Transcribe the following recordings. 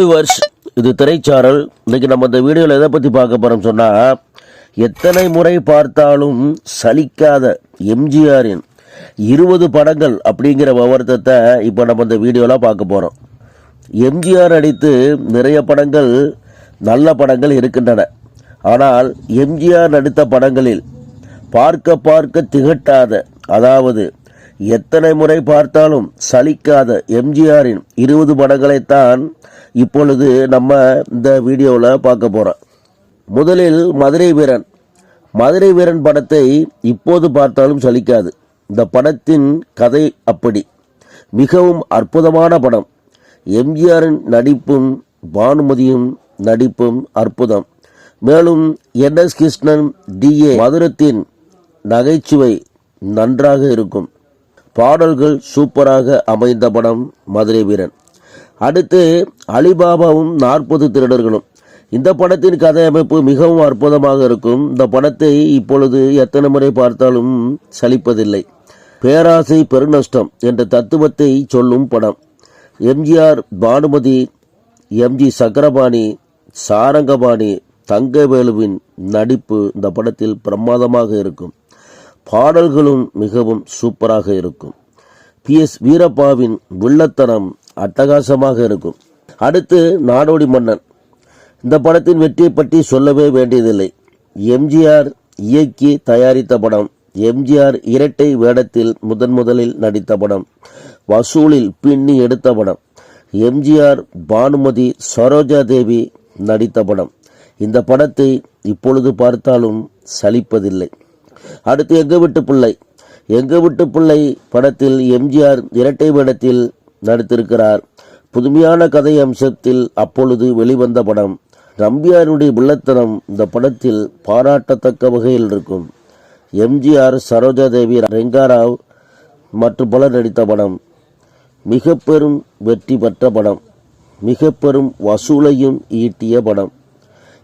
Viewers இது திரைச்சாரல். இன்றைக்கி நம்ம இந்த வீடியோவில் எதை பற்றி பார்க்க போகிறோம் சொன்னால் எத்தனை முறை பார்த்தாலும் சலிக்காத எம்ஜிஆரின் இருபது படங்கள் அப்படிங்கிற விவரத்தை இப்போ நம்ம இந்த வீடியோவில் பார்க்க போகிறோம் எம்ஜிஆர் நடித்து நிறைய படங்கள் நல்ல படங்கள் இருக்கின்றன. ஆனால் எம்ஜிஆர் நடித்த படங்களில் பார்க்க பார்க்க திகட்டாத அதாவது எத்தனை முறை பார்த்தாலும் சலிக்காத எம்ஜிஆரின் இருபது படங்களைத்தான் இப்பொழுது நம்ம இந்த வீடியோவில் பார்க்க போகிறோம் முதலில் மதுரை வீரன். மதுரை வீரன் படத்தை இப்போது பார்த்தாலும் சலிக்காது. இந்த படத்தின் கதை அப்படி. மிகவும் அற்புதமான படம். எம்ஜிஆரின் நடிப்பும் பானுமதியும் நடிப்பும் அற்புதம். மேலும் N S Krishnan T A மதுரத்தின் நகைச்சுவை நன்றாக இருக்கும். பாடல்கள் சூப்பராக அமைந்த படம் மதுரை வீரன். அடுத்து அலிபாபாவும் நாற்பது திருடர்களும். இந்த படத்தின் கதை அமைப்பு மிகவும் அற்புதமாக இருக்கும். இந்த படத்தை இப்பொழுது எத்தனை முறை பார்த்தாலும் சலிப்பதில்லை. பேராசை பெருநஷ்டம் என்ற தத்துவத்தை சொல்லும் படம். எம்ஜிஆர் பானுமதி எம்ஜி சக்கரபாணி சாரங்கபாணி தங்கவேலுவின் நடிப்பு இந்த படத்தில் பிரமாதமாக இருக்கும். பாடல்களும் மிகவும் சூப்பராக இருக்கும். பி. எஸ். வீரப்பாவின் வில்லத்தனம் அட்டகாசமாக இருக்கும். அடுத்து நாடோடி மன்னன். இந்த படத்தின் வெற்றியை பற்றி சொல்லவே வேண்டியதில்லை. எம்ஜிஆர் இயக்கி தயாரித்த படம். எம்ஜிஆர் இரட்டை வேடத்தில் முதன் முதலில் நடித்த படம். வசூலில் பின்னி எடுத்த படம். எம்ஜிஆர் பானுமதி சரோஜா தேவி நடித்த படம். இந்த படத்தை இப்பொழுது பார்த்தாலும் சலிப்பதில்லை. அடுத்து எங்கள் விட்டு பிள்ளை? எங்கள் விட்டு பிள்ளை படத்தில் எம்ஜிஆர் இரட்டை வேடத்தில் நடித்திருக்கிறார். புதுமையான கதை அம்சத்தில் அப்பொழுது வெளிவந்த படம். நம்பியாருடைய புள்ளத்தனம் இந்த படத்தில் பாராட்டத்தக்க வகையில் இருக்கும். எம்ஜிஆர் சரோஜா தேவி ரெங்காராவ் மற்றும் பலர் நடித்த படம். மிக பெரும் வெற்றி பெற்ற படம். மிக பெரும் வசூலையும் ஈட்டிய படம்.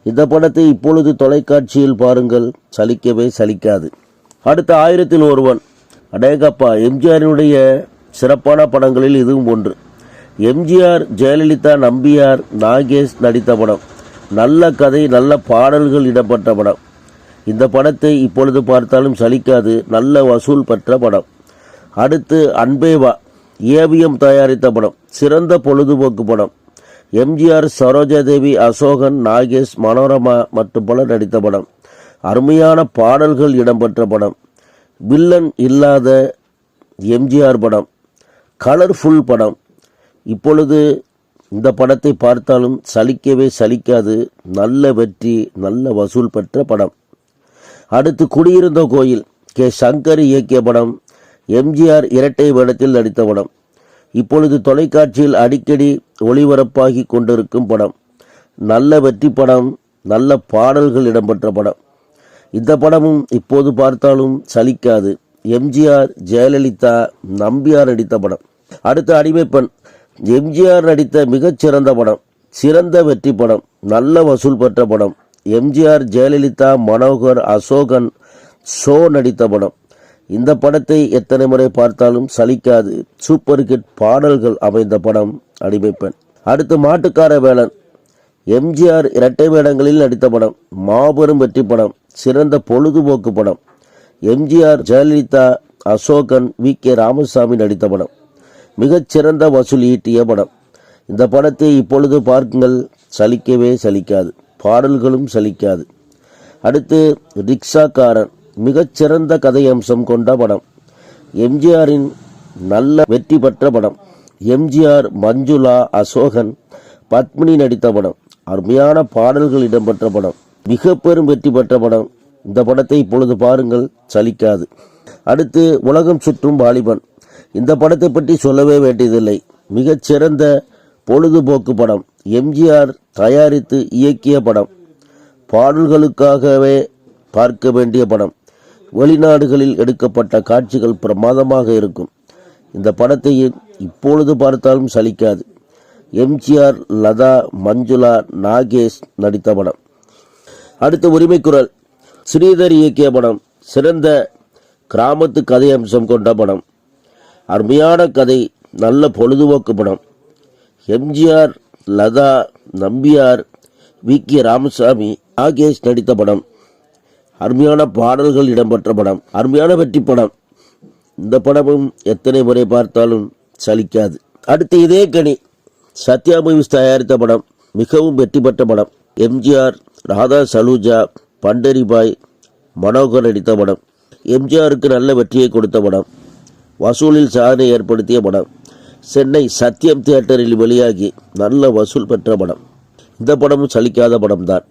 இந்த படத்தை இப்பொழுது தொலைக்காட்சியில் பாருங்கள். சலிக்கவே சலிக்காது. அடுத்த ஆயிரத்தில் ஒருவன். அடேகப்பா எம்ஜிஆரினுடைய சிறப்பான படங்களில் இதுவும் ஒன்று. எம்ஜிஆர் ஜெயலலிதா நம்பியார் நாகேஷ் நடித்த படம். நல்ல கதை நல்ல பாடல்கள் இடம்பெற்ற படம். இந்த படத்தை இப்பொழுது பார்த்தாலும் சலிக்காது. நல்ல வசூல் பெற்ற படம். அடுத்து அன்பேவா ஏவிஎம் தயாரித்த படம். சிறந்த பொழுதுபோக்கு படம். எம்ஜிஆர் சரோஜாதேவி அசோகன் நாகேஷ் மனோரமா மற்றும் பலர் நடித்த படம். அருமையான பாடல்கள் இடம்பெற்ற படம். வில்லன் இல்லாத எம்ஜிஆர் படம். கலர்ஃபுல் படம். இப்பொழுது இந்த படத்தை பார்த்தாலும் சலிக்கவே சலிக்காது. நல்ல வெற்றி நல்ல வசூல் பெற்ற படம். அடுத்து குடியிருந்த கோயில் கே. சங்கர் இயக்கிய படம். எம்ஜிஆர் இரட்டை வேடத்தில் நடித்த படம். இப்பொழுது தொலைக்காட்சியில் அடிக்கடி ஒளிபரப்பாகி கொண்டிருக்கும் படம். நல்ல வெற்றி படம் நல்ல பாடல்கள் இடம்பெற்ற படம். இந்த படமும் இப்போது பார்த்தாலும் சலிக்காது. எம்ஜிஆர் ஜெயலலிதா நம்பியார் நடித்த படம். அடுத்த அடிமைப்பெண் எம்ஜிஆர் நடித்த மிகச்சிறந்த படம். சிறந்த வெற்றி படம். நல்ல வசூல் பெற்ற படம். எம்ஜிஆர் ஜெயலலிதா மனோகர் அசோகன் ஷோ நடித்த படம். இந்த படத்தை எத்தனை முறை பார்த்தாலும் சலிக்காது. சூப்பர் ஹிட் பாடல்கள் அமைந்த படம் அடிமைப்பெண் அடுத்து மாட்டுக்கார வேளன் எம்ஜிஆர் இரட்டை வேடங்களில் நடித்த படம் மாபெரும் வெற்றி படம் சிறந்த பொழுதுபோக்கு படம். MGR Jayalalithaa Asokan V. K. Ramasamy நடித்த படம். மிகச்சிறந்த வசூல் ஈட்டிய படம். இந்த படத்தை இப்பொழுது பார்க்குங்கள். சலிக்கவே சலிக்காது. பாடல்களும் சலிக்காது. அடுத்து ரிக்ஷாக்காரன். மிகச்சிறந்த கதை அம்சம் கொண்ட படம். எம்ஜிஆரின் நல்ல வெற்றி பெற்ற படம். எம்ஜிஆர் மஞ்சுளா அசோகன் பத்மினி நடித்த படம். அருமையான பாடல்கள் இடம்பெற்ற படம். மிக பெரும் வெற்றி பெற்ற படம். இந்த படத்தை இப்பொழுது பாருங்கள் சலிக்காது. அடுத்து உலகம் சுற்றும் வாலிபன். இந்த படத்தை பற்றி சொல்லவே வேண்டியதில்லை. மிகச்சிறந்த பொழுதுபோக்கு படம். எம்ஜிஆர் தயாரித்து இயக்கிய படம். பாடல்களுக்காகவே பார்க்க வேண்டிய படம். வெளிநாடுகளில் எடுக்கப்பட்ட காட்சிகள் பிரமாதமாக இருக்கும். இந்த படத்தை இப்பொழுது பார்த்தாலும் சலிக்காது. எம்ஜிஆர் லதா மஞ்சுளா நாகேஷ் நடித்த படம். அடுத்த உரிமைக்குரல் ஸ்ரீதர் இயக்கிய படம். சிறந்த கிராமத்து கதை அம்சம் கொண்ட படம். அருமையான கதை நல்ல பொழுதுபோக்கு படம். MGR Latha Nambiar V K Ramasamy Akesh நடித்த படம். அருமையான பாடல்கள் இடம்பெற்ற படம் அருமையான வெற்றி படம். இந்த படமும் எத்தனை முறை பார்த்தாலும் சலிக்காது. அடுத்து இதே கனி சத்யா மூவிஸ் தயாரித்த படம் மிகவும் வெற்றி பெற்ற படம். எம்ஜிஆர் ராதா சலூஜா பண்டரிபாய் மனோகர் நடித்த படம். எம்ஜிஆருக்கு நல்ல வெற்றியை கொடுத்த படம். வசூலில் சாதனை ஏற்படுத்திய படம். சென்னை சத்யம் தியேட்டரில் வெளியாகி நல்ல வசூல் பெற்ற படம். இந்த படமும் சலிக்காத படம்தான்.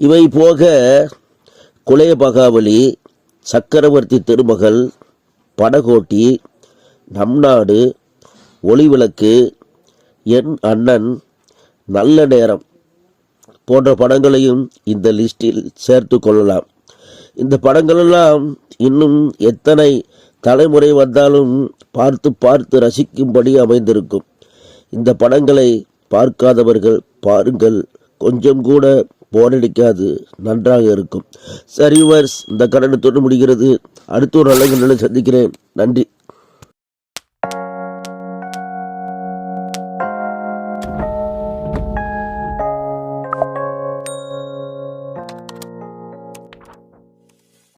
இவை போக குலைய பகாவலி சக்கரவர்த்தி திருமகள் படகோட்டி நம் நாடு ஒளிவிளக்கு என் அண்ணன் நல்ல நேரம் போன்ற படங்களையும் இந்த லிஸ்டில் சேர்த்து கொள்ளலாம். இந்த படங்களெல்லாம் இன்னும் எத்தனை தலைமுறை வந்தாலும் பார்த்து பார்த்து ரசிக்கும்படி அமைந்திருக்கும். இந்த படங்களை பார்க்காதவர்கள் பாருங்கள். கொஞ்சம் கூட போரடிக்காது நன்றாக இருக்கும். சரி வர்ஸ் இந்த கடனத்தோடு முடிகிறது. அடுத்த ஒரு நல்ல சந்திக்கிறேன். நன்றி.